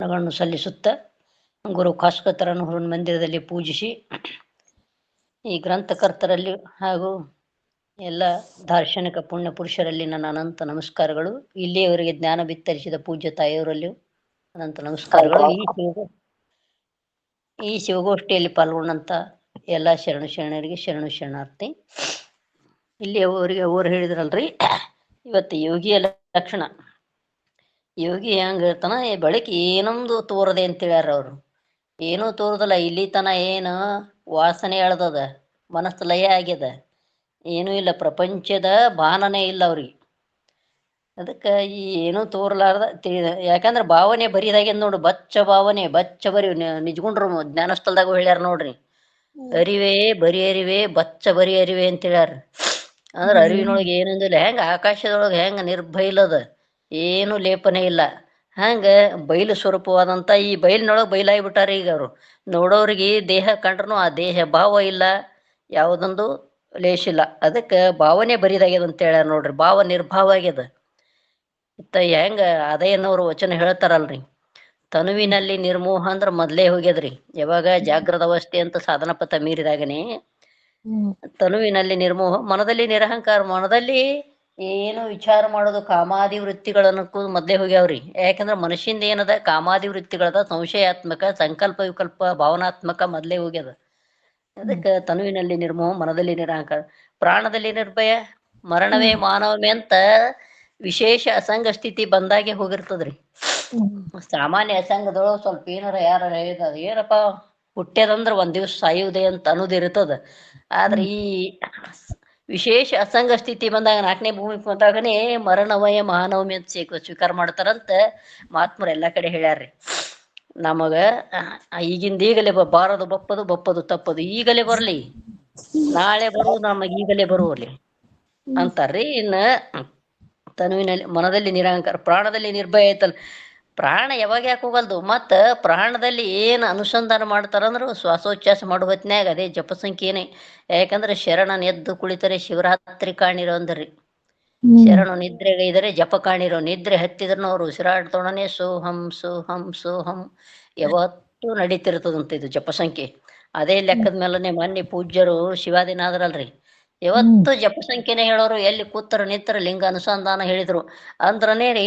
ಗಳನ್ನು ಸಲ್ಲಿಸುತ್ತ ಗುರು ಖಾಸ್ಕತರನ್ನು ಹುರುನ್ ಮಂದಿರದಲ್ಲಿ ಪೂಜಿಸಿ ಈ ಗ್ರಂಥಕರ್ತರಲ್ಲಿ ಹಾಗೂ ಎಲ್ಲ ದಾರ್ಶನಿಕ ಪುಣ್ಯ ಪುರುಷರಲ್ಲಿ ನನ್ನ ಅನಂತ ನಮಸ್ಕಾರಗಳು. ಇಲ್ಲಿಯವರೆಗೆ ಜ್ಞಾನ ಬಿತ್ತರಿಸಿದ ಪೂಜ್ಯ ತಾಯಿಯವರಲ್ಲಿಯೂ ಅನಂತ ನಮಸ್ಕಾರಗಳು. ಈ ಈ ಶಿವಗೋಷ್ಠಿಯಲ್ಲಿ ಪಾಲ್ಗೊಂಡಂತ ಎಲ್ಲ ಶರಣ ಶರಣರಿಗೆ ಶರಣು ಶರಣಾರ್ಥಿ. ಇಲ್ಲಿ ಅವರಿಗೆ ಅವ್ರು ಹೇಳಿದ್ರಲ್ರಿ, ಇವತ್ತು ಯೋಗಿಯ ಲಕ್ಷಣ. ಯೋಗಿ ಹೆಂಗ ಹೇಳ್ತಾನ "ಏ ಬೆಳಕು ಏನೊಂದು ತೋರದೆ ಅಂತ ಹೇಳ್ಯಾರ ಅವರು. ಏನೂ ತೋರದಲ್ಲ ಇಲ್ಲಿ ತನ ಏನು ವಾಸನೆ ಎಳ್ದದ ಮನಸ್ಸು ಲಯ ಆಗ್ಯದ. ಏನೂ ಇಲ್ಲ ಪ್ರಪಂಚದ ಭಾನನೇ ಇಲ್ಲ ಅವ್ರಿಗೆ. ಅದಕ್ಕೆ ಈ ಏನೂ ತೋರ್ಲಾರ್ದ ತಿಳಿದ ಯಾಕಂದ್ರೆ ಭಾವನೆ ಬರಿದಾಗ್ಯದ ನೋಡು ಬಚ್ಚ ಭಾವನೆ ಬಚ್ಚ ಬರಿ ನಿಜ್ಗುಂಡ್ರು ಜ್ಞಾನಸ್ಥಳದಾಗ ಹೇಳ್ಯಾರ ನೋಡ್ರಿ. ಅರಿವೆ ಬರಿ ಅರಿವೆ ಬಚ್ಚ ಬರಿ ಅರಿವೆ ಅಂತ ಹೇಳ್ಯಾರ. ಅಂದ್ರೆ ಅರಿವಿನೊಳಗೆ ಏನಂದಿಲ್ಲ ಹೆಂಗ ಆಕಾಶದೊಳಗೆ ಹೆಂಗ ನಿರ್ಭೈಲದ ಏನು ಲೇಪನೆ ಇಲ್ಲ. ಹಂಗ ಬಯಲು ಸ್ವರೂಪವಾದಂತ ಈ ಬಯಲಿನೊಳಗೆ ಬಯಲಾಗಿಬಿಟ್ಟಾರ ಈಗ ಅವರು. ನೋಡೋರಿಗೆ ದೇಹ ಕಂಡ್ರು ಆ ದೇಹ ಭಾವ ಇಲ್ಲ ಯಾವುದೊಂದು ಲೇಷ ಇಲ್ಲ. ಅದಕ್ಕೆ ಭಾವನೆ ಬರಿದಾಗ್ಯದ ಅಂತ ಹೇಳ ನೋಡ್ರಿ ಭಾವ ನಿರ್ಭಾವ ಆಗ್ಯದ. ಇತ್ತ ಹೆಂಗ ಅದೇನವ್ರು ವಚನ ಹೇಳ್ತಾರಲ್ರಿ. ತನುವಿನಲ್ಲಿ ನಿರ್ಮೋಹ ಅಂದ್ರ ಮೊದ್ಲೇ ಹೋಗ್ಯದ್ರಿ. ಯಾವಾಗ ಜಾಗೃತ ಅವಸ್ಥೆ ಅಂತ ಸಾಧನ ಪಥ ಮೀರಿದಾಗನೇ ತನುವಿನಲ್ಲಿ ನಿರ್ಮೋಹ ಮನದಲ್ಲಿ ನಿರಹಂಕಾರ ಮನದಲ್ಲಿ ಏನು ವಿಚಾರ ಮಾಡೋದು ಕಾಮಾದಿ ವೃತ್ತಿಗಳನ್ನಕ್ಕೂ ಮೊದ್ಲೆ ಹೋಗ್ಯಾವ್ರಿ. ಯಾಕಂದ್ರ ಮನುಷ್ಯಂದ ಏನದ? ಕಾಮಾದಿ ವೃತ್ತಿಗಳದ ಸಂಶಯಾತ್ಮಕ ಸಂಕಲ್ಪ ವಿಕಲ್ಪ ಭಾವನಾತ್ಮಕ ಮೊದಲೇ ಹೋಗ್ಯದ. ಅದಕ್ಕೆ ತನುವಿನಲ್ಲಿ ನಿರ್ಮೋಹ ಮನದಲ್ಲಿ ನಿರಾಂಕ ಪ್ರಾಣದಲ್ಲಿ ನಿರ್ಭಯ ಮರಣವೇ ಮಾನವಮೆ ಅಂತ ವಿಶೇಷ ಅಸಂಗ ಸ್ಥಿತಿ ಬಂದಾಗೆ ಹೋಗಿರ್ತದ್ರಿ. ಸಾಮಾನ್ಯ ಅಸಂಗದೊಳಗ ಸ್ವಲ್ಪ ಏನಾರ ಯಾರ ಹೇಳಿದ ಏನಪ್ಪ ಹುಟ್ಟ್ಯದಂದ್ರ ಒಂದ್ ದಿವ್ಸ ಸಾಯುವುದೇ ಅಂತ ಅನ್ನೋದು ಇರ್ತದ. ಆದ್ರೆ ಈ ವಿಶೇಷ ಅಸಂಗ ಸ್ಥಿತಿ ಬಂದಾಗ ನಾಲ್ಕನೇ ಭೂಮಿ ಬಂದಾಗನೇ ಮರಣವಯ ಮಹಾನವಮಿ ಅಂತ ಸ್ವೀಕ- ಸ್ವೀಕಾರ ಮಾಡ್ತಾರಂತ ಮಹಾತ್ಮರು ಎಲ್ಲಾ ಕಡೆ ಹೇಳ್ಯಾರ್ರಿ. ನಮಗ ಈಗಿಂದ ಈಗಲೇ ಬಾರದು ಬಪ್ಪದು ಬಪ್ಪದು, ತಪ್ಪದು, ಈಗಲೇ ಬರ್ಲಿ. ನಾಳೆ ಬರುವುದು ನಮಗ ಈಗಲೇ ಬರುವಲ್ಲಿ ಅಂತಾರ್ರಿ. ಇನ್ನ ತನುವಿನಲ್ಲಿ, ಮನದಲ್ಲಿ ನಿರಾಂಕಾರ, ಪ್ರಾಣದಲ್ಲಿ ನಿರ್ಭಯ ಐತಲ್ ಪ್ರಾಣ ಯಾವಾಗ ಯಾಕೆ ಹೋಗಲ್ದು? ಮತ್ತ ಪ್ರಾಣದಲ್ಲಿ ಏನು ಅನುಸಂಧಾನ ಮಾಡ್ತಾರಂದ್ರು ಶ್ವಾಸೋಚ್ಛಾಸ ಮಾಡೋ ಹೊತ್ನ್ಯಾಗ ಅದೇ ಜಪ ಸಂಖ್ಯೆನೇ ಯಾಕಂದ್ರೆ ಶರಣನ ಎದ್ದು ಕುಳಿತರೆ ಶಿವರಾತ್ರಿ ಕಾಣಿರೋ ಅಂದ್ರಿ. ಶರಣು ಇದ್ರೆ ಜಪ ಕಾಣಿರೋ. ನಿದ್ರೆ ಹತ್ತಿದ್ರನ ಅವ್ರು ಉಸಿರಾಡ್ತೋಣನೆ ಸೋಹಂ ಸೋಹಂ ಸೋಹಂ. ಯಾವತ್ತೂ ನಡೀತಿರ್ತದಂತ ಇದು ಜಪ ಸಂಖ್ಯೆ. ಅದೇ ಲೆಕ್ಕದ ಮೇಲನೆ ಮೊನ್ನೆ ಪೂಜ್ಯರು ಶಿವಾದಿನ ಆದ್ರಲ್ರಿ. ಯಾವತ್ತು ಜಪ ಸಂಖ್ಯೆನೆ ಹೇಳೋರು ಎಲ್ಲಿ ಕೂತರ ನಿಂತರು ಲಿಂಗ ಅನುಸಂಧಾನ ಹೇಳಿದ್ರು. ಅಂದ್ರನೇ ರೀ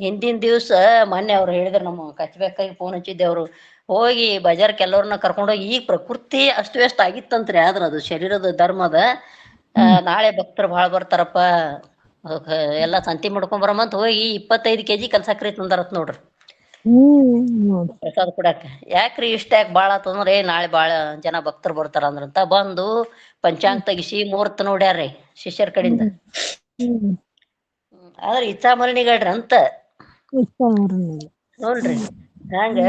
ಹಿಂದಿನ ದಿವಸ ಮೊನ್ನೆ ಅವ್ರು ಹೇಳಿದ್ರು ನಮ್ಮ ಕಚ್ಬೇಕಾಗಿ ಫೋನ್ ಹಚ್ಚಿದ್ದೆ ಅವರು. ಹೋಗಿ ಬಜಾರ್ಕ್ಕೆ ಎಲ್ಲರನ್ನ ಕರ್ಕೊಂಡೋಗಿ ಈಗ ಪ್ರಕೃತಿ ಅಸ್ತವ್ಯಸ್ತ ಆಗಿತ್ತಂತ್ರಿ ಆದ್ರ ಅದು ಶರೀರದ ಧರ್ಮದ ನಾಳೆ ಭಕ್ತರು ಭಾಳ ಬರ್ತಾರಪ್ಪ. ಎಲ್ಲಾ ಸಂತಿ ಮಾಡ್ಕೊಂಡ್ ಬರಮಂತ ಹೋಗಿ ಇಪ್ಪತ್ತೈದು ಕೆಜಿ ಕಲ್ಸಕ್ರಿ ತಂದಾರತ್ ನೋಡ್ರಿ. ಪ್ರಸಾದ ಕೊಡಾಕ ಯಾಕ್ರಿ ಇಷ್ಟ ಯಾಕೆ ಬಾಳ ಆತಂದ್ರೆ ನಾಳೆ ಬಾಳ ಜನ ಭಕ್ತರು ಬರ್ತಾರ ಅಂದ್ರಂತ. ಬಂದು ಪಂಚಾಂಗ ತೆಗಿಸಿ ಮುಹೂರ್ತ ನೋಡ್ಯಾರ್ರಿ ಶಿಷ್ಯರ ಕಡೆಯಿಂದ. ಆದ್ರ ಆದ್ರ ಇಚ್ಛಾಮರಣಿಗಳ್ರಿ ಅಂತ ನೋಡ್ರಿ. ಹಂಗ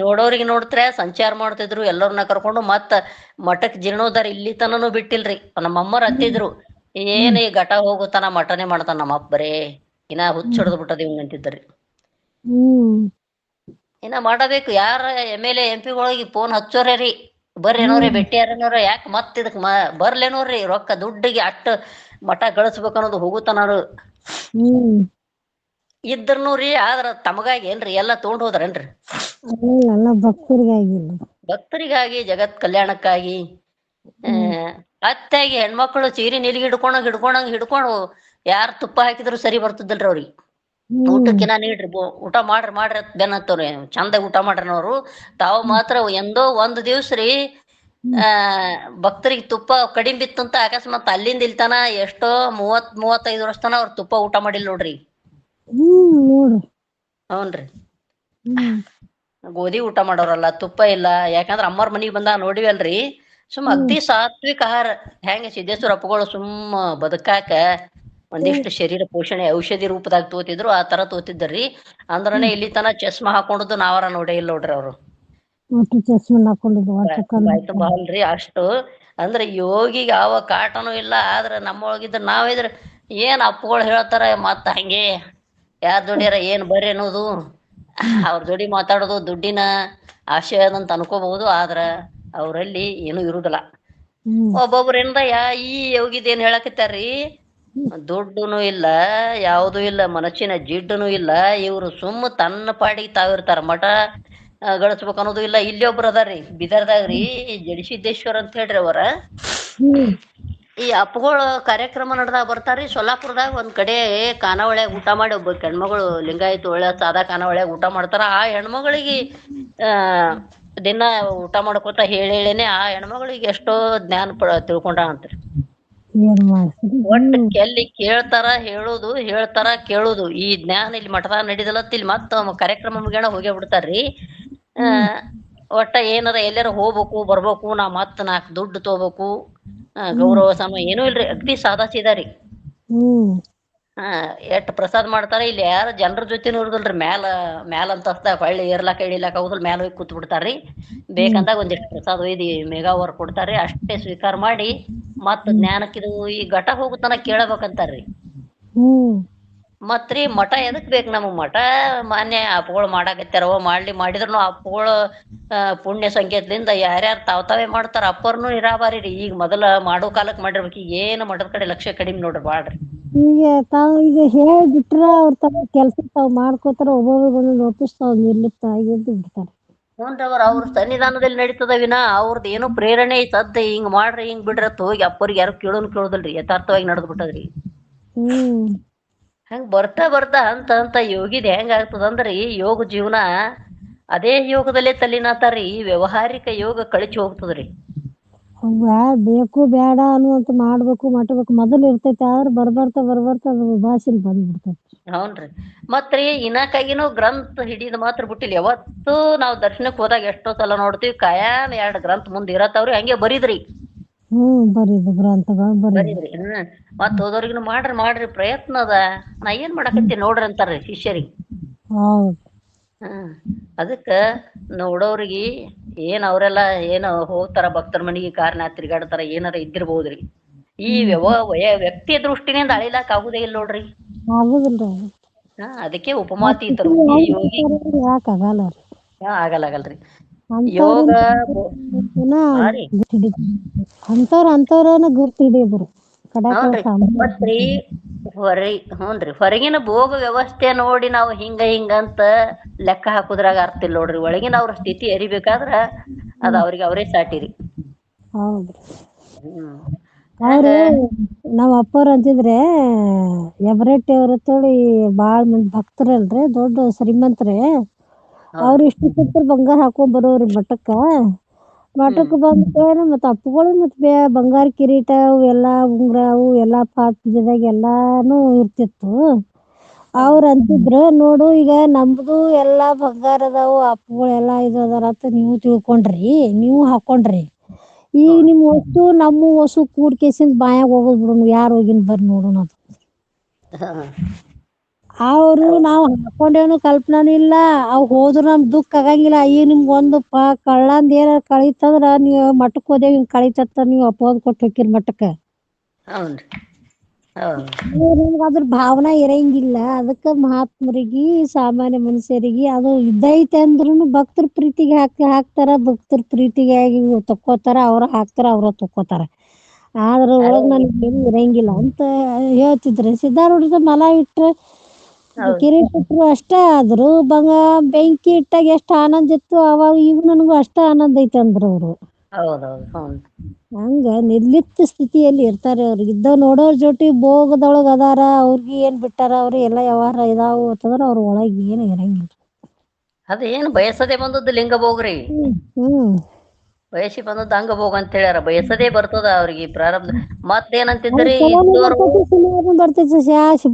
ನೋಡೋರಿಗ್ ನೋಡ್ತ್ರೆ ಸಂಚಾರ ಮಾಡ್ತಿದ್ರು ಎಲ್ಲರನ್ನ ಕರ್ಕೊಂಡು ಮತ್ತ ಮಠಕ್ ಜೀರ್ಣೋದ್ಧಾರ ಇಲ್ಲಿ ತನನು ಬಿಟ್ಟಿಲ್ರಿ. ನಮ್ಮ ಅಮ್ಮರ್ ಹತ್ತಿದ್ರು ಏನ್ ಈ ಘಟ ಹೋಗುತ್ತಾನ ಮಠನೆ ಮಾಡ್ತಾನ ನಮ್ಮ ಅಪ್ಪರೇ ಇನ್ನ ಹುಚ್ಚ ಹಿಡ್ದು ಬಿಟ್ಟದ ಇವ್ ಅಂತಿದ್ರಿ ಇನ್ನ ಮಾಡಬೇಕು. ಯಾರ ಎಂ ಎಲ್ ಎಂ ಪಿಗಳಿಗೆ ಫೋನ್ ಹಚ್ಚೋರೇ ರೀ. ಬರ್ರಿ ಏನೋರಿ ಭೇಟಿ ಯಾರೇನೋರ ಯಾಕೆ ಮತ್ ಇದಕ್ ಮ ಬರ್ಲೇನೋರಿ ರೊಕ್ಕ ದುಡ್ಡಿಗೆ ಅಟ್ಟ ಮಠ ಗಳಿಸ್ಬೇಕು ಅನ್ನೋದು ಹೋಗುತ್ತಾನ ಇದ್ರನು ರೀ ಆದ್ರ ತಮಗಾಗಿ ಏನ್ರಿ ಎಲ್ಲಾ ತಗೊಂಡ್ ಹೋದ್ರೇನ್ರಿ? ಭಕ್ತರಿಗಾಗಿ ಭಕ್ತರಿಗಾಗಿ ಜಗತ್ ಕಲ್ಯಾಣಕ್ಕಾಗಿ ಆ, ಅತ್ತಾಗಿ ಹೆಣ್ಮಕ್ಳು ಸೀರೆ ನೀಲಿಗೆ ಹಿಡ್ಕೊಂಡಂಗ್ ಹಿಡ್ಕೊಂಡಂಗ್ ಹಿಡ್ಕೊಂಡು ಯಾರ್ ತುಪ್ಪ ಹಾಕಿದ್ರು ಸರಿ ಬರ್ತದಲ್ರಿ ಅವ್ರಿಗೆ. ಊಟಕ್ಕಿನ ನೀಡ್ರಿ ಊಟ ಮಾಡ್ರಿ ಮಾಡ್ರಿ ಬೆನ್ನತ್ತವ್ರಿ ಬೆನ್ ಹತ್ತವ್ರಿ. ಚಂದ ಊಟ ಮಾಡ್ರಿ ಅವ್ರು ತಾವು ಮಾತ್ರ ಎಂದೋ ಒಂದ್ ದಿವ್ಸ ರೀ ಆ ಭಕ್ತರಿಗೆ ತುಪ್ಪ ಕಡಿಮೆ ಬಿತ್ತಂತ ಅಕಸ್ಮಾತ್ ಅಲ್ಲಿಂದ ಇಲ್ತನ ಎಷ್ಟೋ ಮೂವತ್ ಮೂವತ್ತೈದು ವರ್ಷ ತನ ಅವ್ರ ತುಪ್ಪ ಊಟ ಮಾಡಿಲ್ಲ ನೋಡ್ರಿ. ಹ್ಮ್ ನೋಡ್ರಿ ಹೌನ್ರಿ. ಗೋಧಿ ಊಟ ಮಾಡೋರಲ್ಲ ತುಪ್ಪ ಇಲ್ಲ. ಯಾಕಂದ್ರ ಅಮ್ಮರ್ ಮನಿಗ್ ಬಂದಾಗ ನೋಡಿವಲ್ರಿ. ಸುಮ್ಮ ಅಗ್ದಿ ಸಾತ್ವಿಕ ಆಹಾರ. ಹೆಂಗ ಸಿದ್ದೇಶ್ವರ ಅಪ್ಪಗಳು ಸುಮ್ಮ ಬದುಕಾಕ ಒಂದಿಷ್ಟು ಶರೀರ ಪೋಷಣೆ ಔಷಧಿ ರೂಪದಾಗ ತೋತಿದ್ರು ಆ ತರ ತೋತಿದ್ರಿ ಅಂದ್ರನೇ ಇಲ್ಲಿ ತನ ಚಸ್ಮಾ ಹಾಕೊಂಡದ್ದು ನಾವರ ನೋಡೇ ಇಲ್ಲ ನೋಡ್ರಿ ಅವ್ರು. ಅಲ್ರಿ ಅಷ್ಟು. ಅಂದ್ರೆ ಯೋಗಿಗೆ ಯಾವ ಕಾಟನೂ ಇಲ್ಲ ಆದ್ರ ನಮ್ಮೊಳಗಿದ್ರ ನಾವಿದ್ರ ಏನ್ ಅಪ್ಪಗಳು ಹೇಳ್ತಾರ ಮತ್ತ ಹಂಗೆ. ಯಾರ್ ದುಡಿಯಾರ ಏನ್ ಬರ್ರಿ ಅನ್ನೋದು ಅವ್ರ ಜೋಡಿ ಮಾತಾಡೋದು ದುಡ್ಡಿನ ಆಶಯ ಅದಂತ ಅನ್ಕೋಬಹುದು ಆದ್ರ ಅವರಲ್ಲಿ ಏನು ಇರುದಿಲ್ಲ. ಒಬ್ಬೊಬ್ರು ಏನ್ರ ಯಾ ಈ ಯೋಗಿದ್ ಏನ್ ಹೇಳಕತ್ತಾರ್ರಿ? ದುಡ್ಡುನು ಇಲ್ಲ ಯಾವುದೂ ಇಲ್ಲ ಮನಸ್ಸಿನ ಜಿಡ್ಡುನು ಇಲ್ಲ ಇವ್ರು ಸುಮ್ಮ ತನ್ನ ಪಾಡಿಗೆ ತಾವಿರ್ತಾರ ಮಠ ಗಳಿಸ್ಬೇಕನ್ನೋದು ಗಳಿಸ್ಬೇಕು ಅನ್ನೋದು ಇಲ್ಲ ಇಲ್ಲಿ ಒಬ್ರು ಅದಾರ್ರಿ ಬಿದರ್ದಾಗ್ರಿ ಜಡಿಸಿದ್ದೇಶ್ವರ್ ಅಂತ ಹೇಳ್ರಿ ಅವರ. ಈ ಅಪ್ಪುಗಳು ಕಾರ್ಯಕ್ರಮ ನಡೆದಾಗ ಬರ್ತಾರಿ ಸೊಲ್ಲಾಪುರದಾಗ ಒಂದ್ ಕಡೆ ಖಾನಾವಳ್ಯಾಗ ಊಟ ಮಾಡಿ ಒಬ್ಬ ಹೆಣ್ಮಗಳು ಲಿಂಗಾಯತ್ ಒಳ್ಳೆ ಸಾದಾ ಖಾನಾವಳ್ಯಾಗ ಊಟ ಮಾಡ್ತಾರ. ಆ ಹೆಣ್ಮಗಳಿಗೆ ಆ ದಿನ ಊಟ ಮಾಡ್ಕೊತ ಹೇಳಿ ಹೇಳಿನೇ ಆ ಹೆಣ್ಮಗಳಿಗೆ ಎಷ್ಟೋ ಜ್ಞಾನ ಪ ತಿಳ್ಕೊಂಡಾಳಂತ್ರಿ ಏನ್ ಒಟ್ಟ ಕೆಲ್ಲಿ ಕೇಳ್ತಾರ ಹೇಳುದು ಹೇಳ್ತಾರ ಕೇಳುದು. ಈ ಜ್ಞಾನ ಇಲ್ಲಿ ಮಠದಾಗ ನಡೀದಲತ್ತ ಇಲ್ಲಿ ಮತ್ತ ಕಾರ್ಯಕ್ರಮ ಮುಗಿಯೋಣ ಹೋಗೇ ಬಿಡ್ತಾರ್ರಿ. ಆ ಒಟ್ಟ ಏನಾರ ಎಲ್ಲಾರ ಹೋಗ್ಬೇಕು ಬರ್ಬೇಕು ನಾ ಮತ್ತ ನಾಕ್ ದುಡ್ಡು ತಗೋಬೇಕು. ಗೌರವ ಸಮ ಏನೂ ಇಲ್ರಿ ಅಗ್ದಿ ಸಾದಾ ಸೀದಾ ರೀ. ಹ್ಮ್. ಹಾ ಎಷ್ಟ್ ಪ್ರಸಾದ್ ಮಾಡ್ತಾರ ಇಲ್ಲಿ ಯಾರು ಜನರ ಜೊತೆನೂ ಇರುದಿಲ್ರಿ ಮ್ಯಾಲ ಮ್ಯಾಲ ಅಂತಸ್ದಾಗ ಹೊಳ್ಳಿ ಏರ್ಲಾಕ ಇಳಿಲಾಕ ಹೋಗುದಿಲ್ಲ ಮ್ಯಾಲ ಹೋಗಿ ಕೂತ್ ಬಿಡ್ತಾರ್ರಿ ಬೇಕಂದಾಗ ಒಂದಿಷ್ಟು ಪ್ರಸಾದ ಒಯ್ದು ಮೇಘಾವರ್ ಕೊಡ್ತಾರ್ರಿ ಅಷ್ಟೇ ಸ್ವೀಕಾರ ಮಾಡಿ ಮತ್ತ ಜ್ಞಾನಕ್ಕಿದು ಈ ಘಟ ಹೋಗುತನ ಕೇಳಬೇಕಂತಾರ್ರಿ. ಹ್ಮ್. ಮತ್ರಿ ಮಠ ಎದಕ್ ಬೇಕ್ ನಮಗ್? ಮಠ ಮಾನ್ಯ ಅಪ್ಪಗಳು ಮಾಡಾಕತ್ತಾರವ ಮಾಡ್ಲಿ ಮಾಡಿದ್ರು ಅಪ್ಪಗಳು ಪುಣ್ಯ ಸಂಕೇತದಿಂದ ಯಾರ್ಯಾರು ತಾವ್ ತಾವೇ ಮಾಡ್ತಾರ ಅಪ್ಪರ್ನು ನಿರಾಬಾರಿ ರೀ ಈಗ ಮೊದಲ ಮಾಡೋ ಕಾಲಕ್ ಮಾಡಿರ್ಬೇಕು ಈಗ ಏನು ಮಠದ ಕಡೆ ಲಕ್ಷ್ಯ ಕಡಿಮೆ ನೋಡ್ರಿ ಬಾಳ್ರಿ. ಈಗ ತಾವ್ ಈಗ ಹೇಳ್ಬಿಟ್ರ ಅವ್ರ ತಮ್ಮ ಕೆಲ್ಸ ತಾವ್ ಮಾಡ್ಕೋತಾರ ಒಬ್ಬೊಬ್ರು ನೋಟಿಸ್ ತಾವ್ ನಿರ್ಲಿಪ್ತ ಅವ್ರ ಅವ್ರ ಸನ್ನಿಧಾನದಲ್ಲಿ ನಡೀತದ ವಿನ ಅವ್ರದ್ದು ಏನೋ ಪ್ರೇರಣೆ ಸದ್ದ ಹಿಂಗ್ ಮಾಡ್ರಿ ಹಿಂಗ್ ಬಿಡ್ರಿ ಅಂತ ಹೋಗಿ ಅಪ್ಪರಿಗೆ ಯಾರು ಕೇಳೋನ್ ಕೇಳೋದಿಲ್ರಿ ಯಥಾರ್ಥವಾಗಿ ನಡೆದು ಬಿಟ್ಟದ್ರಿ ಹ್ಮ್. ಹಂಗ ಬರ್ತಾ ಬರ್ತಾ ಅಂತ ಅಂತ ಯೋಗಿದ್ ಹೆಂಗ್ ಆಗ್ತದಂದ್ರಿ ಯೋಗ ಜೀವನ ಅದೇ ಯೋಗದಲ್ಲೇ ತಲ್ಲಿನಾತಾರ್ರಿ ಈ ವ್ಯವಹಾರಿಕ ಯೋಗ ಕಳಚಿ ಹೋಗ್ತದ್ರಿ. ಬೇಕು ಬೇಡ ಅನ್ನುವಂತ ಮಾಡ್ಬೇಕು ಮಾಡಬೇಕು ಮೊದಲು ಇರ್ತೈತಿ ಆದ್ರೆ ಬರ್ಬರ್ತಾ ಬರ್ಬರ್ತಾ ಅದು ಭಾಷೆ ಬಂದ್ಬಿಡ್ತೈತಿ. ಹೌನ್ರಿ. ಮತ್ರಿ ಇನಕಾಗಿನೂ ಗ್ರಂಥ ಹಿಡಿದು ಮಾತ್ರ ಬಿಟ್ಟಿಲ್ಲ. ಯಾವತ್ತೂ ನಾವು ದರ್ಶನಕ್ಕೆ ಹೋದಾಗ ಎಷ್ಟೋ ಸಲ ನೋಡ್ತೀವಿ ಕಾಯಂ ಎರಡು ಗ್ರಂಥ ಮುಂದ್ ಇರತ್ತವ್ರಿ ಹಂಗೆ ಬರೀದ್ರಿ. ಹ್ಮ್ ಬರ್ರಿ ಗ್ರಂಥಗಳು ಹ್ಮ್. ಮತ್ತ್ ಮಾಡ್ರಿ ಮಾಡ್ರಿ. ಪ್ರಯತ್ನ ಅದ. ನಾ ಏನ್ ಮಾಡಾಕತ್ತೀನಿ ನೋಡ್ರಿ ಅಂತಾರ್ರಿ ಶಿಷ್ಯರಿಗೆ. ಹೌದು. ಹ್ಮ್. ಅದಕ್ಕ ನೋಡೋರಿಗೆ ಏನ್ ಅವ್ರೆಲ್ಲ ಏನ್ ಹೋಗ್ತಾರ ಭಕ್ತರ ಮನಿಗೆ ಕಾರ್ನ ತಿರ್ಗಾಡ್ತಾರ ಏನಾರ ಇದ್ದಿರ್ಬಹುದ್ರಿ ಈ ವ್ಯವ ವಯ ವ್ಯಕ್ತಿ ದೃಷ್ಟಿನಿಂದ ಅಳಿಲಾಕ್ ಆಗುದೇ ಇಲ್ಲ ನೋಡ್ರಿ. ಆಗುದಿಲ್ರಿ. ಹಾ ಅದಕ್ಕೆ ಉಪಮಾತೀತರು. ಈ ಯೋಗಿ ಯಾಕಾಗಲ್ಲ ರೀ ಹಾ, ಆಗಲ್ಲ ಆಗಲ್ರಿ. ಯೋಗ ಅಂತವ್ರ ಹಾ ಹೊರಿ ಗುರ್ತ್ ಹಿಡಿದ್ರು ಮತ್ರಿ ಹೊರಗ್ ಹ್ಞೂನ್ರಿ ಹೊರಗಿನ ಭೋಗ ವ್ಯವಸ್ಥೆ ನೋಡಿ ನಾವು ಹಿಂಗ ಹಿಂಗ ಅಂತ ಲೆಕ್ಕ ಹಾಕುದ್ರಾಗ ಅರ್ಥ ಇಲ್ಲ ನೋಡ್ರಿ. ಒಳಗಿನ ಅವ್ರ ಸ್ಥಿತಿ ಎರಿಬೇಕಾದ್ರ ಅದ ಅವ್ರಿಗೆ ಅವರೇ ಸಾಟಿರಿ. ಹೌದ್ರಿ. ಹ್ಮ್. ಅವ್ರು ನಮ್ಮ ಅಪ್ಪವ್ರು ಅಂತಿದ್ರೆ ಎಬ್ರೆಟ್ಟಿ ಅವ್ರ ಅಂತೇಳಿ ಬಾಳ್ ಮಂದಿ ಭಕ್ತರಲ್ರಿ ದೊಡ್ಡ ಶ್ರೀಮಂತ್ರಿ. ಅವ್ರು ಇಷ್ಟ ಚಿತ್ರ ಬಂಗಾರ ಹಾಕೊಂಡ್ ಬರೋರಿ ಮಠಕ್ಕ. ಮಠಕ್ ಬಂದ ಕೂಡಲೇ ಮತ್ತ ಅಪ್ಪಗಳು ಮತ್ತ ಬೇ ಬಂಗಾರ ಕಿರೀಟ ಅವು ಎಲ್ಲಾ ಉಂಗ್ರ ಅವು ಎಲ್ಲಾ ಪಾತ್ರೆದಾಗ ಎಲ್ಲಾನು ಇರ್ತಿತ್ತು. ಅವ್ರ ಅಂತಿದ್ರು ನೋಡು ಈಗ ನಮ್ದು ಎಲ್ಲಾ ಬಂಗಾರ ಅದಾವು ಅಪ್ಪಗಳು ಎಲ್ಲಾ ಇದು ಅದಾರ ಅಂತ ನೀವು ತಿಳ್ಕೊಂಡ್ರಿ ನೀವು ಹಾಕೊಂಡ್ರಿ. ಈಗ ನಿಮ್ ವಸ್ತು ನಮ್ಮ ವಸ್ತು ಕೂಡ್ಕೇಸಿಂದ ಬಾಯಾಗ ಹೋಗೋದ್ ಬಿಡು ಯಾರ್ ಹೋಗಿನ್ ಬರ್ರಿ ನೋಡೋಣ ಅಂತ. ಅವ್ರು ನಾವ್ ಹಾಕೊಂಡೇನು ಕಲ್ಪನಾನು ಇಲ್ಲ. ಅವ್ ಹೋದ್ರು ನಮ್ ದುಃಖ ಆಗಂಗಿಲ್ಲ. ಈಗ ನಿಮ್ಗ್ ಒಂದು ಪ ಕಳ್ಳಂದ ಏನಾರ ಕಳೀತಂದ್ರ ನೀವ್ ಮಠಕ್ ಹೋದೇವ್ ಹಿಂಗ್ ಕಳೀತತ್ತ ನೀವ್ ಅಪೋದ್ ಕೊಟ್ಟು ಹೋಕಿರ್ ಮಠಕ್ಕ. ಹೌನ್ರಿ ಹೌದ್ ನಿಮ್ಗ ಅದ್ರ ಭಾವನಾ ಇರಂಗಿಲ್ಲ. ಅದಕ್ಕ ಮಹಾತ್ಮರಿಗಿ ಸಾಮಾನ್ಯ ಮನುಷ್ಯರಿಗೆ ಅದು ಇದ್ದೈತೆ ಅಂದ್ರುನು ಭಕ್ತರ ಪ್ರೀತಿಗೆ ಹಾಕಿ ಹಾಕ್ತಾರ ಭಕ್ತರ ಪ್ರೀತಿಗೆ ಆಗಿ ತಕ್ಕೋತಾರ ಅವ್ರ ಹಾಕ್ತಾರ ಅವ್ರ ತಕ್ಕೋತಾರ. ಆದ್ರ ಒಳಗ್ ನನಗೆ ಏನು ಇರಂಗಿಲ್ಲ ಅಂತ ಹೇಳ್ತಿದ್ರು. ಸಿದ್ಧಾರೂಢದ ಮಲ ಇಟ್ರ ಕಿರೀಟ ಇಟ್ರು ಅಷ್ಟ ಆದ್ರು ಬಂಗ ಬೆಂಕಿ ಇಟ್ಟಾಗ ಎಷ್ಟ್ ಆನಂದ ಇತ್ತು ಅವಾಗ ಈಗ ನನಗೂ ಅಷ್ಟ ಆನಂದ ಐತೆ ಅಂದ್ರ ಅವ್ರು. ಹೌದೌದು ಹೌದು. ಹಂಗ ನಿರ್ಲಿಪ್ತ ಸ್ಥಿತಿಯಲ್ಲಿ ಇರ್ತಾರೆ ಅವ್ರು. ಇದ್ದ ನೋಡೋರ್ ಜೊತೆ ಭೋಗದೊಳಗ ಅದಾರ ಅವ್ರಿಗೆ ಏನ್ ಬಿಟ್ಟಾರ ಅವ್ರ ಎಲ್ಲಾ ವ್ಯವಹಾರ ಇದಾವು ಅಂತಂದ್ರ ಅವ್ರ ಒಳಗ್ ಏನು ಇರಂಗಿಲ್ಲ. ಅದ ಏನ್ ಬಯಸದೆ ಬಂದದ್ದು ಲಿಂಗ ಭೋಗ್ರಿ ಹ್ಮ್. ಬಯಸಿ ಬಂದದ್ದು ಹಂಗ ಹೋಗ ಅಂತ ಹೇಳ್ಯಾರ. ಬಯಸದೇ ಬರ್ತದ ಅವ್ರಿಗೆ ಪ್ರಾರಂಭ. ಮತ್ತೇನಂತಿದ್ರಿ? ಬರ್ತೈತಿ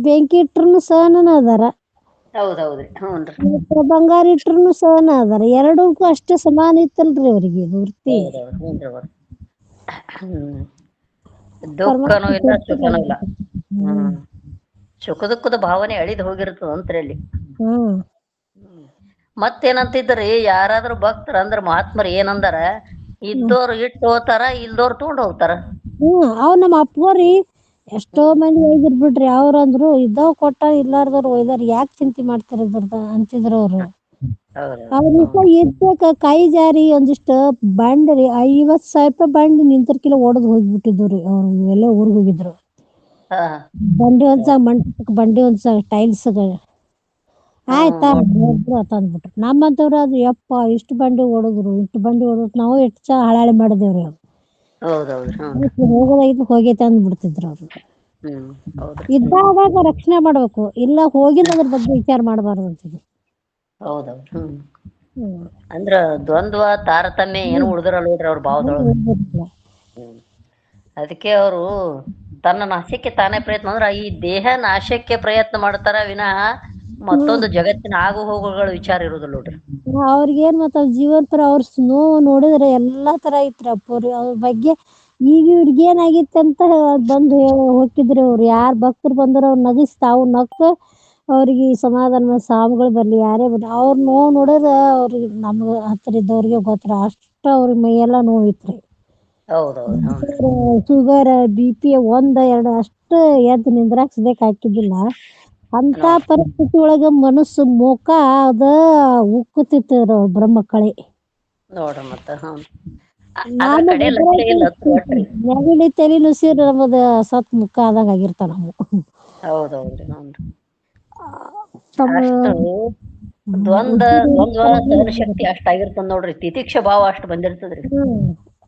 ಬೆಂಕಿ ಇಟ್ರುನು ಸಹನ ಅದಾರ ಹೌದೌದ್ರಿ. ಹ್ಞೂನ್ರಿ ಬಂಗಾರ ಇಟ್ರುನು ಸಹನ ಅದಾರ ಎರಡಕ್ಕೂ ಅಷ್ಟ ಸಮಾನ ಇತ್ತಲ್ರಿ ಅವ್ರಿಗೆ ವೃತ್ತಿ. ದುಃಖನೂ ಇಲ್ಲ ಸುಖನೂ ಇಲ್ಲ. ಸುಖ ದುಃಖದ ಭಾವನೆ ಅಳಿದ್ ಹೋಗಿರ್ತದ ಅಂತ್ರಿ ಅಲ್ಲಿ. ಹ್ಮ್. ಮತ್ತೇನಂತಿದ್ರಿ? ಯಾರಾದ್ರೂ ಭಕ್ತರ ಅಂದ್ರ ಮಹಾತ್ಮರು ಏನಂದಾರ? ಇದ್ದೋರು ಇಟ್ಟು ಹೋತಾರ ಇಲ್ದೋರ್ ತಗೊಂಡ್ ಹೋಗ್ತಾರ. ಹ್ಮ್ ಅವ್ ನಮ್ಮ ಅಪ್ಪವ್ರಿ ಎಷ್ಟೋ ಮಂದಿ ಒಯ್ದಿರ್ ಬಿಡ್ರಿ ಅವ್ರ ಅಂದ್ರು ಇದ್ದಾವ್ ಕೊಟ್ಟ ಇಲ್ಲಾರ್ದವ್ರು ಒಯ್ದಾರ ಯಾಕ್ ಚಿಂತಿ ಮಾಡ್ತಾರ ಇದ್ರದ ಅಂತಿದ್ರು ಅವ್ರು. ಅವ್ರ ಇದ್ದಕ ಕೈ ಜಾರಿ ಒಂದಿಷ್ಟ ಬಂಡ್ ರೀ ಐವತ್ ಸಾವಿರ ರೂಪಾಯಿ ಬಂಡ್ ನಿಂತರ ಕಿಲೋ ಓಡದ್ ಹೋಗ್ಬಿಟ್ಟಿದ್ರು ರೀ ಅವ್ರು ಎಲ್ಲೇ ಊರ್ಗ್ ಹೋಗಿದ್ರು. ಬಂಡಿ ಹೊಲ್ಸಾಗ ಮಂಟಪಕ್ಕೆ ಬಂಡಿ ಹೊಲ್ಸಾಗ ಟೈಲ್ಸ್ ಆಯ್ತಾ? ತಂದ್ಬಿಟ್ರು ನಮ್ಮಂತವ್ರು ಅದು ಯಪ್ಪ ಇಷ್ಟು ಬಂಡಿ ಓಡಿದ್ರು ಇಷ್ಟು ಬಂಡಿ ಹೊಡೆದ್ರು ನಾವು ಎಷ್ಟು ಚಾ ಹಳಾಳಿ ಮಾಡಿದೇವ್ರಿ ಅವ್ರು. ಹೋಗೋದಾಗಿದ್ದು ಹೋಗಿ ತಂದ್ ಹೋಗೈತೆ ಅಂದ್ಬಿಡ್ತಿದ್ರು ಅವ್ರು. ಇದ್ದಾಗ ರಕ್ಷಣೆ ಮಾಡ್ಬೇಕು. ಇಲ್ಲ ಹೋಗಿಲ್ಲ ಅದ್ರ ಬಗ್ಗೆ ವಿಚಾರ ಮಾಡಬಾರ್ದು ಅಂತಿದ್ರು. ಹೌದೌದು. ಅಂದ್ರ ದ್ವಂದ್ವ ತಾರತಮ್ಯ ಏನು ಉಳಿದ್ರಲ್ಲ ನೋಡ್ರಿ ಅವ್ರ ಭಾವದೊಳಗ. ಅದಕ್ಕೆ ಅವರು ತನ್ನ ನಾಶಕ್ಕೆ ತಾನೇ ಪ್ರಯತ್ನ ಅಂದ್ರ ಈ ದೇಹ ನಾಶಕ್ಕೆ ಪ್ರಯತ್ನ ಮಾಡ್ತಾರ ವಿನಃ ಮತ್ತೊಂದು ಜಗತ್ತಿನ ಆಗು ಹೋಗುಗಳ ವಿಚಾರ ಇರುದಿಲ್ಲ ನೋಡ್ರಿ. ಅವ್ರಿಗೇನ್ ಮತ್ತ ಜೀವಂತರ ಅವ್ರ ಸ್- ನೋವು ನೋಡಿದ್ರೆ ಎಲ್ಲಾ ತರ ಇತ್ರ ಪೂರಿ ಅವ್ರ. ಬಗ್ಗೆ ಈಗ ಇವ್ರಿಗೆ ಏನಾಗಿತ್ತು ಅಂತ ಬಂದು ಹೋಗಿದ್ರು ಅವ್ರು. ಯಾರ್ ಭಕ್ತರು ಬಂದ್ರು ಅವ್ರ ನಗಿಸ್ ತಾವು ನಕ್ಕ ಅವ್ರಿಗೆ ಸಮಾಧಾನ ಸಾವುಗಳು ಬರ್ಲಿ ಯಾರೇ ಬರ್ಲಿ. ಅವ್ರ ನೋವು ನೋಡಿದ್ರೆ ಅವ್ರಿಗೆ ನಮ್ಗ ಹತ್ರ ಇದ್ದವ್ರಿಗೆ ಗೊತ್ತರ ಅಷ್ಟ ಅವ್ರ ಮೈಯೆಲ್ಲ ನೋವಿತ್ರಿ. ಶುಗರ್ ಬಿ ಪಿ ಒಂದ್ ಎರಡು ಅಷ್ಟ ಎದ್ದು ನಿಂದ್ರಾಕ್ ಸದ್ಯಕ್ ಹಾಕಿದ್ದಿಲ್ಲ. ಅಂತ ಪರಿಸ್ಥಿತಿ ಒಳಗ ಮನಸ್ಸು ಮುಖ ಅದ ಉಕ್ಕುತ್ತಿತ್ತು ಬ್ರಹ್ಮ ಕಳೆ ನೋಡ್ರಿ ಮತ್ತ ನೆಗಡಿ ತಲೆ ನುಸಿರ್ ನಮ್ಮದ ಸತ್ ಮುಖ ಆದಂಗ ಆಗಿರ್ತಾವ ನಾವು. ಹೌದೌದ್ರಿ ಹ್ಞೂ ತಮ್ಮ ಉಸಿರಿ ದ್ವಂದ್ವ ದ್ವಂದ್ವ ಶಕ್ತಿ ಅಷ್ಟ ಆಗಿರ್ತದ ನೋಡ್ರಿ. ತಿತಿಕ್ಷ ಭಾವ ಅಷ್ಟ ಬಂದಿರ್ತದ್ರಿ.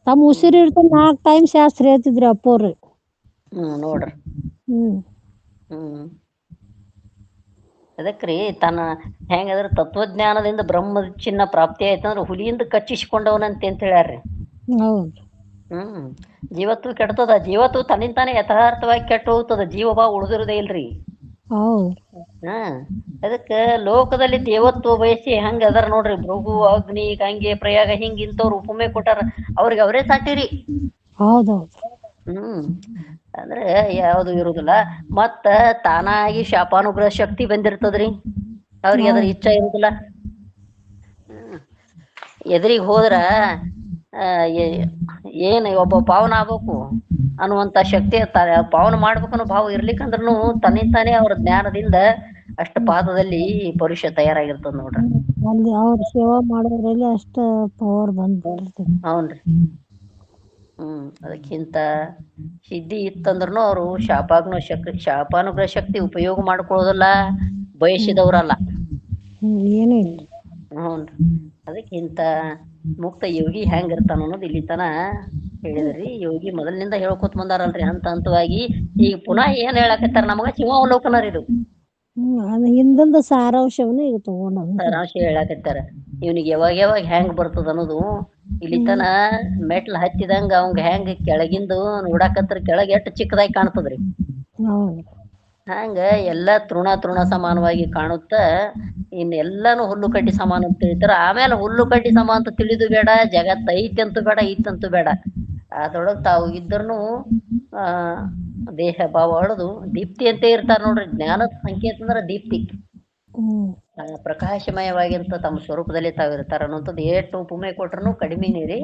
ತಮ್ಮ ಉಸಿರು ಇರ್ತದ ನಾಲ್ಕ್ ಟೈಮ್ ಶಾಸ್ತ್ರ ಹೇಳ್ತಿದ್ರಿ ಅಪ್ಪವ್ರು ಹ್ಮ್ ನೋಡ್ರಿ. ಹ್ಮ್. ಹ್ಮ್. ಅದಕ್ರಿ ತನ್ನ ಹೆಂಗಂದ್ರೆ ತತ್ವಜ್ಞಾನದಿಂದ ಬ್ರಹ್ಮ ಚಿನ್ನ ಪ್ರಾಪ್ತಿ ಆಯ್ತಂದ್ರೆ ಹುಲಿಯಿಂದ ಕಚ್ಚಿಸಿಕೊಂಡವನಂತೆ ಅಂತ ಹೇಳ್ಯಾರ್ರಿ ಹ್ಮ್. ಜೀವತ್ವ ಕೆಡ್ತದ ಜೀವತ್ವ ತನ್ನಿಂತಾನೆ ಯಥಾರ್ಥವಾಗಿ ಕೆಟ್ಟ ಹೋಗ್ತದ ಜೀವ ಬಾ ಉಳಿದಿರೋದೇ ಇಲ್ರಿ. ಹಾ. ಅದಕ್ಕ ಲೋಕದಲ್ಲಿ ದೇವತ್ವ ಬಯಸಿ ಹಂಗ ಅದಾರ ನೋಡ್ರಿ ಭೃಗು ಅಗ್ನಿ ಗಂಗೆ ಪ್ರಯಾಗ ಹಿಂಗ ಇಂಥವ್ರು ಉಪಮೆ ಕೊಟ್ಟಾರ ಅವ್ರಿಗೆ ಅವರೇ ಸಾಟಿರಿ ಹೌದೌದು. ಹ್ಮ್. ಅಂದ್ರೆ ಯಾವ್ದು ಇರುದಿಲ್ಲ. ಮತ್ತ ತಾನಾಗಿ ಶಾಪಾನುಗ್ರಹ ಶಕ್ತಿ ಬಂದಿರ್ತದ್ರಿ. ಅವ್ರಿಗೆ ಅದ್ರ ಇಚ್ಛಾ ಇರುದಿಲ್ಲ. ಎದುರಿಗೆ ಹೋದ್ರ ಏನ್ ಒಬ್ಬ ಪಾವನ ಆಗ್ಬೇಕು ಅನ್ನುವಂತ ಶಕ್ತಿ ಪಾವನ ಮಾಡ್ಬೇಕು ಅನ್ನೋ ಭಾವ ಇರ್ಲಿಕ್ಕಂದ್ರೂ ತನ್ನಿಂತಾನೇ ಅವ್ರ ಜ್ಞಾನದಿಂದ ಅಷ್ಟ ಪಾದದಲ್ಲಿ ಪರುಷ ತಯಾರಾಗಿರ್ತದ ನೋಡ್ರಿ. ಅಲ್ಲಿ ಅವ್ರ ಸೇವಾ ಮಾಡೋದ್ರಲ್ಲಿ ಅಷ್ಟ ಪವರ್ ಬಂದ್ಬಿಟ್ಟಿರ್ತೈತಿ ಹೌನ್ರಿ ಹ್ಮ್ ಅದಕ್ಕಿಂತ ಸಿದ್ಧಿ ಇತ್ತಂದ್ರೂ ಅವರು ಶಾಪಾಗ್ನ ಶಕ್ತಿ ಶಾಪಾನುಗ್ರಹ ಶಕ್ತಿ ಉಪಯೋಗ ಮಾಡ್ಕೊಳ್ಳೋದಲ್ಲ ಬಯಸಿದವ್ರಲ್ಲ. ಏನು ಇಲ್ಲ. ಅದಕ್ಕಿಂತ ಮುಕ್ತ ಯೋಗಿ ಹೆಂಗ್ ಇರ್ತಾನ ಅನ್ನೋದು ಇಲ್ಲಿ ತನ ಹೇಳಿದ್ರಿ. ಯೋಗಿ ಮೊದಲಿನಿಂದ ಹೇಳ್ಕೊತ ಬಂದಾರಲ್ರಿ ಹಂತ ಹಂತವಾಗಿ. ಈಗ ಪುನಃ ಏನ್ ಹೇಳಕತ್ತಾರ ನಮಗ? ಶಿವಾವಲೋಕನ ರೀ ಇದು. ಹ್ಮ್ ಸಾರಾಂಶವನ್ನ ಈಗ ತಗೊಂಡ ಸಾರಾಂಶ ಹೇಳಕತ್ತಾರ. ಇವನಿಗೆ ಯಾವಾಗ ಯಾವಾಗ ಹೆಂಗ್ ಬರ್ತದ ಅನ್ನೋದು ಇಲ್ಲಿ ಮೆಟ್ಲ ಮೆಟ್ಲ್ ಹತ್ತಿದಂಗ ಅವಂಗ ಹೆಂಗ ಕೆಳಗಿಂದು ನೋಡಾಕತ್ರ ಕೆಳಗ ಎಷ್ಟು ಚಿಕ್ಕದಾಗಿ ಕಾಣ್ತದ್ರಿ. ಹಂಗ ಎಲ್ಲಾ ತೃಣ ತೃಣ ಸಮಾನವಾಗಿ ಕಾಣುತ್ತ ಇನ್ ಎಲ್ಲಾನು ಹುಲ್ಲು ಕಡ್ಡಿ ಸಮಾನ ಅಂತ ತಿಳಿತಾರ. ಆಮೇಲೆ ಹುಲ್ಲು ಕಡ್ಡಿ ಸಮಾನ ಅಂತ ತಿಳಿದು ಬೇಡ ಜಗತ್ ಐತಿ ಅಂತೂ ಬೇಡ ಇತ್ತಂತೂ ಬೇಡ. ಅದ್ರೊಳಗ್ ತಾವು ಇದ್ರನು ಆ ದೇಹ ಭಾವ ಹೊಡೆದು ದೀಪ್ತಿ ಅಂತ ಇರ್ತಾರ ನೋಡ್ರಿ. ಜ್ಞಾನದ ಸಂಕೇತ ಅಂದ್ರ ದೀಪ್ತಿ. ಪ್ರಕಾಶಮಯವಾಗಿಂತ ತಮ್ಮ ಸ್ವರೂಪದಲ್ಲಿ ತಾವು ಇರ್ತಾರ ಅನ್ನೋಂಥದ್ದು ಏಟು ಉಪಮೆ ಕೊಟ್ರು ಕಡಿಮೆ ನೀರಿ.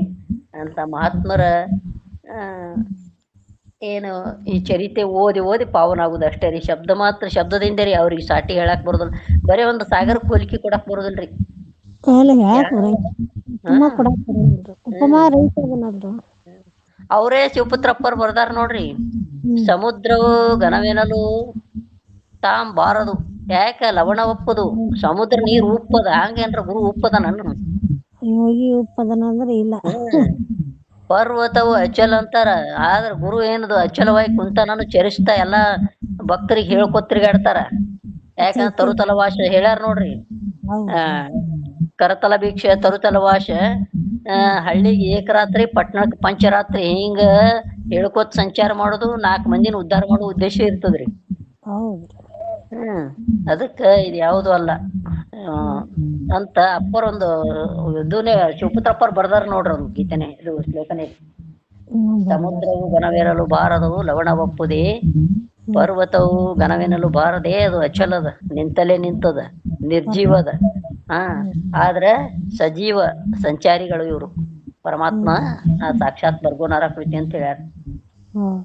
ಅಂತ ಮಹಾತ್ಮರ ಏನು ಈ ಚರಿತೆ ಓದಿ ಓದಿ ಪಾವನ ಆಗುದು ಅಷ್ಟೇ ರೀ. ಶಬ್ದ ಮಾತ್ರ ಶಬ್ದದಿಂದ ರೀ ಅವ್ರಿಗೆ ಸಾಟಿ ಹೇಳಕ್ ಬರೋದಿಲ್ಲ. ಬರೇ ಒಂದು ಸಾಗರ ಹೋಲಿಕೆ ಕೊಡಕ್ ಬರೋದಿಲ್ರಿ ಅವರೇ ಶಿವಪುತ್ರಪ್ಪರ್ ಬರ್ದಾರ ನೋಡ್ರಿ. ಸಮುದ್ರವು ಘನವೇನಲು ತಾಂ ಬಾರದು ಯಾಕ ಲವಣ ಒಪ್ಪದು? ಸಮುದ್ರ ನೀರ್ ಉಪ್ಪದ ಹಂಗೇನ್ರ ಗುರು ಉಪ್ಪದನ ಯೋಗಿ ಉಪ್ಪದನ ಅಂದ್ರೆ ಇಲ್ಲ. ಪರ್ವತವು ಅಚಲ ಅಂತಾರ. ಆದ್ರ ಗುರು ಏನದು? ಅಚಲವಾಗಿ ಕುಂತನನ್ನು ನಾನು ಚರಿಸ್ತಾ ಎಲ್ಲಾ ಭಕ್ತರಿಗೆ ಹೇಳ್ಕೊತ್ ತಿರ್ಗಾಡ್ತಾರ ತರುತಲ ವಾಸ ಹೇಳ್ಯಾರ ನೋಡ್ರಿ. ಕರತಲ ಭಿಕ್ಷೆ ತರುತಲವಾಸ ಆ ಹಳ್ಳಿಗೆ ಏಕರಾತ್ರಿ ಪಟ್ಟಣಕ್ಕೆ ಪಂಚರಾತ್ರಿ ಹಿಂಗ ಹೇಳ್ಕೊತ್ ಸಂಚಾರ ಮಾಡೋದು ನಾಲ್ಕು ಮಂದಿನ ಉದ್ಧಾರ ಮಾಡೋ ಉದ್ದೇಶ ಇರ್ತದ್ರಿ. ಹ್ಮ್. ಅದಕ್ಕ ಇದು ಯಾವುದು ಅಲ್ಲ. ಅಂತ ಅಪ್ಪರೊಂದು ಇದನ್ನೇ ಶಿವಪುತ್ರಪ್ಪರ್ ಬರ್ದಾರ ನೋಡ್ರಿ ಒಂದು ಗೀತೆನೆ. ಇದು ಶ್ಲೋಕನೆ. ಸಮುದ್ರವು ಘನವೆನಲು ಬಾರದವು ಲವಣ ಒಪ್ಪುದೇ. ಪರ್ವತವು ಘನವೆನಲು ಬಾರದೆ ಅದು ಅಚಲದ ನಿಂತಲೇ ನಿಂತದ ನಿರ್ಜೀವದ. ಹಾ. ಆದ್ರ ಸಜೀವ ಸಂಚಾರಿಗಳು ಇವರು. ಪರಮಾತ್ಮ ಸಾಕ್ಷಾತ್ ಬರ್ಗೋನಾರ ಕೃತಿ ಅಂತ ಹೇಳ್ಯಾರ.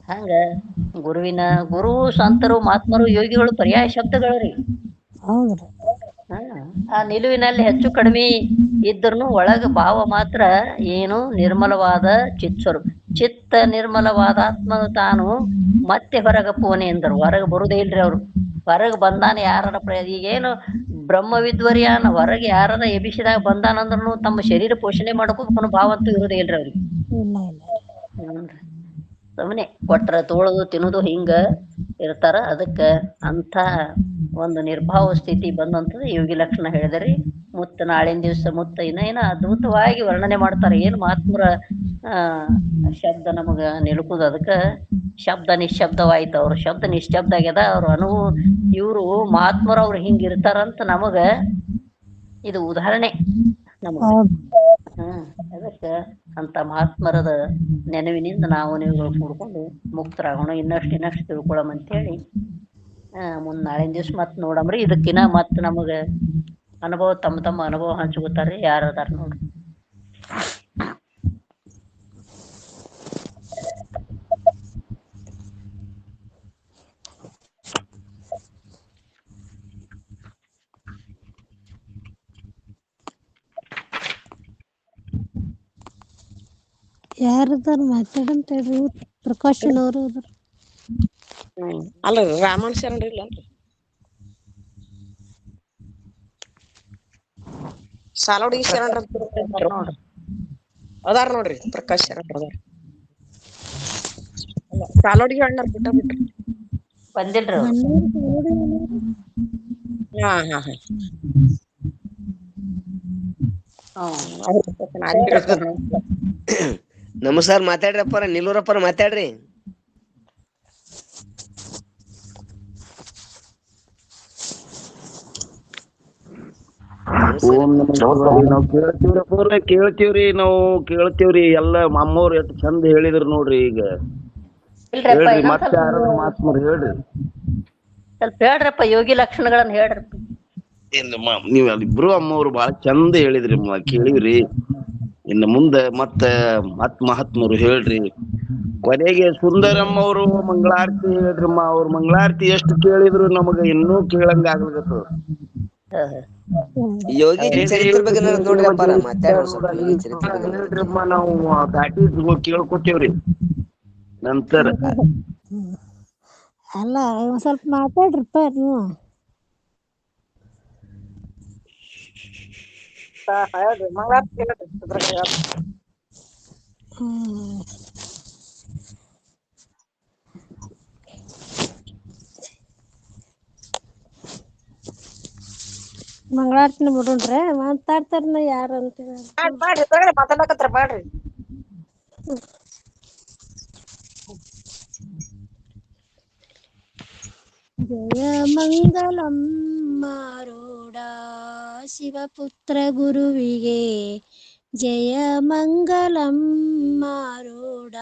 ಹಂಗ ಗುರುವಿನ ಗುರು ಸಂತರು ಮಹಾತ್ಮರು ಯೋಗಿಗಳು ಪರ್ಯಾಯ ಶಬ್ದಗಳು ರೀ. ಆ ನಿಲುವಿನಲ್ಲಿ ಹೆಚ್ಚು ಕಡಿಮೆ ಇದ್ರೂ ಒಳಗ ಭಾವ ಮಾತ್ರ ಏನು ನಿರ್ಮಲವಾದ ಚಿತ್ ಸ್ವರೂಪ. ಚಿತ್ತ ನಿರ್ಮಲವಾದ ಆತ್ಮ ತಾನು ಮತ್ತೆ ಹೊರಗ ಪೋನೆ ಎಂದರು ಹೊರಗೆ ಬರುದೇ ಇಲ್ರಿ ಅವ್ರು. ಹೊರಗೆ ಬಂದಾನ ಯಾರನ ಪ್ರ ಈಗೇನು ಬ್ರಹ್ಮವಿದ್ವರ್ಯಾನ ಹೊರಗೆ ಯಾರದ ಎಬಿಸಿದಾಗ ಬಂದಾನಂದ್ರೂ ತಮ್ಮ ಶರೀರ ಪೋಷಣೆ ಮಾಡೋಕು কোনো ಭಾವ ಅಂತೂ ಇರೋದೇ ಇಲ್ರಿ ಅವ್ರಿಗೆ. ಸುಮ್ಮನೆ ಕೊಟ್ರ ತೋಳದು ತಿನ್ನೋದು ಹಿಂಗ ಇರ್ತಾರ. ಅದಕ್ಕ ಅಂತ ಒಂದು ನಿರ್ಭಾವ ಸ್ಥಿತಿ ಬಂದಂಥದ್ದು ಯೋಗಿ ಲಕ್ಷಣ ಹೇಳಿದ್ರಿ. ಮುತ್ತ ನಾಳಿನ ದಿವಸ ಮುತ್ತ ಇನ್ನ ಏನ ಅದ್ಭುತವಾಗಿ ವರ್ಣನೆ ಮಾಡ್ತಾರೆ. ಏನ್ ಮಹಾತ್ಮರ ಆ ಶಬ್ದ ನಮಗ ನಿಲುಕುದು ಅದಕ್ಕ ಶಬ್ದ ನಿಶ್ಶಬ್ದವಾಯ್ತು. ಅವ್ರ ಶಬ್ದ ನಿಶ್ಶಬ್ದ ಆಗ್ಯದ. ಅವ್ರ ಅನು ಇವ್ರು ಮಹಾತ್ಮರು ಅವ್ರು ಹಿಂಗ ಇರ್ತಾರಂತ ನಮಗ ಇದು ಉದಾಹರಣೆ ನಮಗ. ಹ್ಮ್ ಅದಕ್ಕೆ ಅಂತ ಮಹಾತ್ಮರದ ನೆನವಿನಿಂದ ನಾವು ನೀವುಗಳು ಕೂಡ್ಕೊಂಡು ಮುಕ್ತರಾಗೋಣ. ಇನ್ನಷ್ಟು ಇನ್ನಷ್ಟು ತಿಳ್ಕೊಳ್ಳೋಣ ಅಂತೇಳಿ ಮುಂದ್ ನಾಳಿನ ದಿವ್ಸ ಮತ್ತ್ ನೋಡಮ್ರಿ ಇದಕ್ಕಿನ ಮತ್ತೆ ನಮಗ ಅನುಭವ, ತಮ್ಮ ತಮ್ಮ ಅನುಭವ ಹಂಚ್ಕೋತಾರ್ರಿ. ಯಾರು ಅದಾರ ನೋಡ್ರಿ. ಯಾರದಾರ ಮಾತಾಡಂತ ಹೇಳ್ರಿ ಇವ್ರು ಪ್ರಕಾಶನ್ ಅವರು ಅದಾರ. ಹ್ಮ್. ಅಲ್ಲ ರಾಮಣ್ಣ ಶರಣ್ ಇಲ್ಲನ್ರಿ? ಸಾಲೋಡಿ ಶರಣ್ ಅಂತ ಇರ್ತಾರ್ ನೋಡ್ರಿ. ಅದಾರ ನೋಡ್ರಿ ಪ್ರಕಾಶ್ ಶರಣ್ ಅದಾರ. ಅಲ್ಲ, ಸಾಲೋಡಿ ಅಣ್ಣಾರ್ ಬಿಟ್ಟ ಬಿಟ್ರಿ. ಬಂದಿಲ್ರಿ ಅವ್ರು. ಹಾ ಹಾ ಹಾ. ಹ್ಮ್ ಅವ್ರ ಜೊತೆ ನಾನ್ ಇರ್ತೀನಿ. ನಮಸ್ಕಾರ ಮಾತಾಡ್ರಪ್ಪ ನಿಲ್ಲೂರಪ್ಪರ ಮಾತಾಡ್ರಿ ಅಪ್ಪಾರ ನಮಃ ಮಾತಾಡ್ರಿ. ನಾವು ಕೇಳ್ತೀವ್ರಿ ಕೇಳ್ತೀವ್ರಿ ನಾವು ಕೇಳ್ತೀವ್ರಿ ಎಲ್ಲ ಅಮ್ಮವ್ರು ಎಷ್ಟು ಚಂದ ಹೇಳಿದ್ರು ನೋಡ್ರಿ ಈಗ. ಹೇಳ್ರಿ ಮತ್ತೆ ಸ್ವಲ್ಪ ಯಾರಾದ್ರು ಹೇಳ್ರಿ. ಸ್ವಲ್ಪ ಹೇಳ್ರಪ್ಪ ಯೋಗಿ ಲಕ್ಷಣಗಳನ್ನ ಹೇಳ್ರಿ ಇಲ್ಲ ಅಲ್ಲಿ ನೀವ್ ಇಬ್ರು ಅಮ್ಮವ್ರು ಬಾಳ ಚಂದ ಹೇಳಿದ್ರಿ ಕೇಳಿವ್ರಿ. ಇನ್ನು ಮುಂದೆ ಮತ್ತ ಮತ್ ಮಹಾತ್ಮರು ಹೇಳ್ರಿ. ಕೊನೆಗೆ ಸುಂದರಮ್ಮ ಅವರು ಮಂಗಳಾರತಿ ಹೇಳ್ರಮ್ಮ ಅವ್ರ ಮಂಗಳಾರತಿ ಎಷ್ಟು ಕೇಳಿದ್ರು ನಮಗ ಇನ್ನೂ ಕೇಳಂಗ. ಹೇಳ್ರಮ್ಮ ನಾವು ದಾಟಿ ಕೇಳ್ಕೊತೇವ್ರಿ ನಂತರ ಅಲ್ಲ ಸ್ವಲ್ಪ ಮಾತಾಡ್ರಿಪ್ಪ ನೀವು. ಹೇಳ್ರಿ ಮಂಗಳಾರತಿ ಹೇಳ್ರಿ ಅದ್ರಾಗ ಹೇಳ್ರಿ. ಹ್ಮ್. ಮಂಗಳಾರತಿನ ಬಿಡೋಣ್ರೆ ಮಾತಾಡ್ತಾರ ಯಾರು ಅಂತ ಹೇಳಿ. ಮಾಡ್ರಿ ಮಾಡ್ರಿ ತಗೊಳ್ಳಿ ಮಾತಾಡಕತ್ರ ಮಾಡ್ರಿ ಜಯ ಮಂಗಲಂ ಮಾರೋಡ ಶಿವಪುತ್ರ ಗುರುವಿಗೆ ಜಯ ಮಂಗಲಂ ಮಾರೋಡ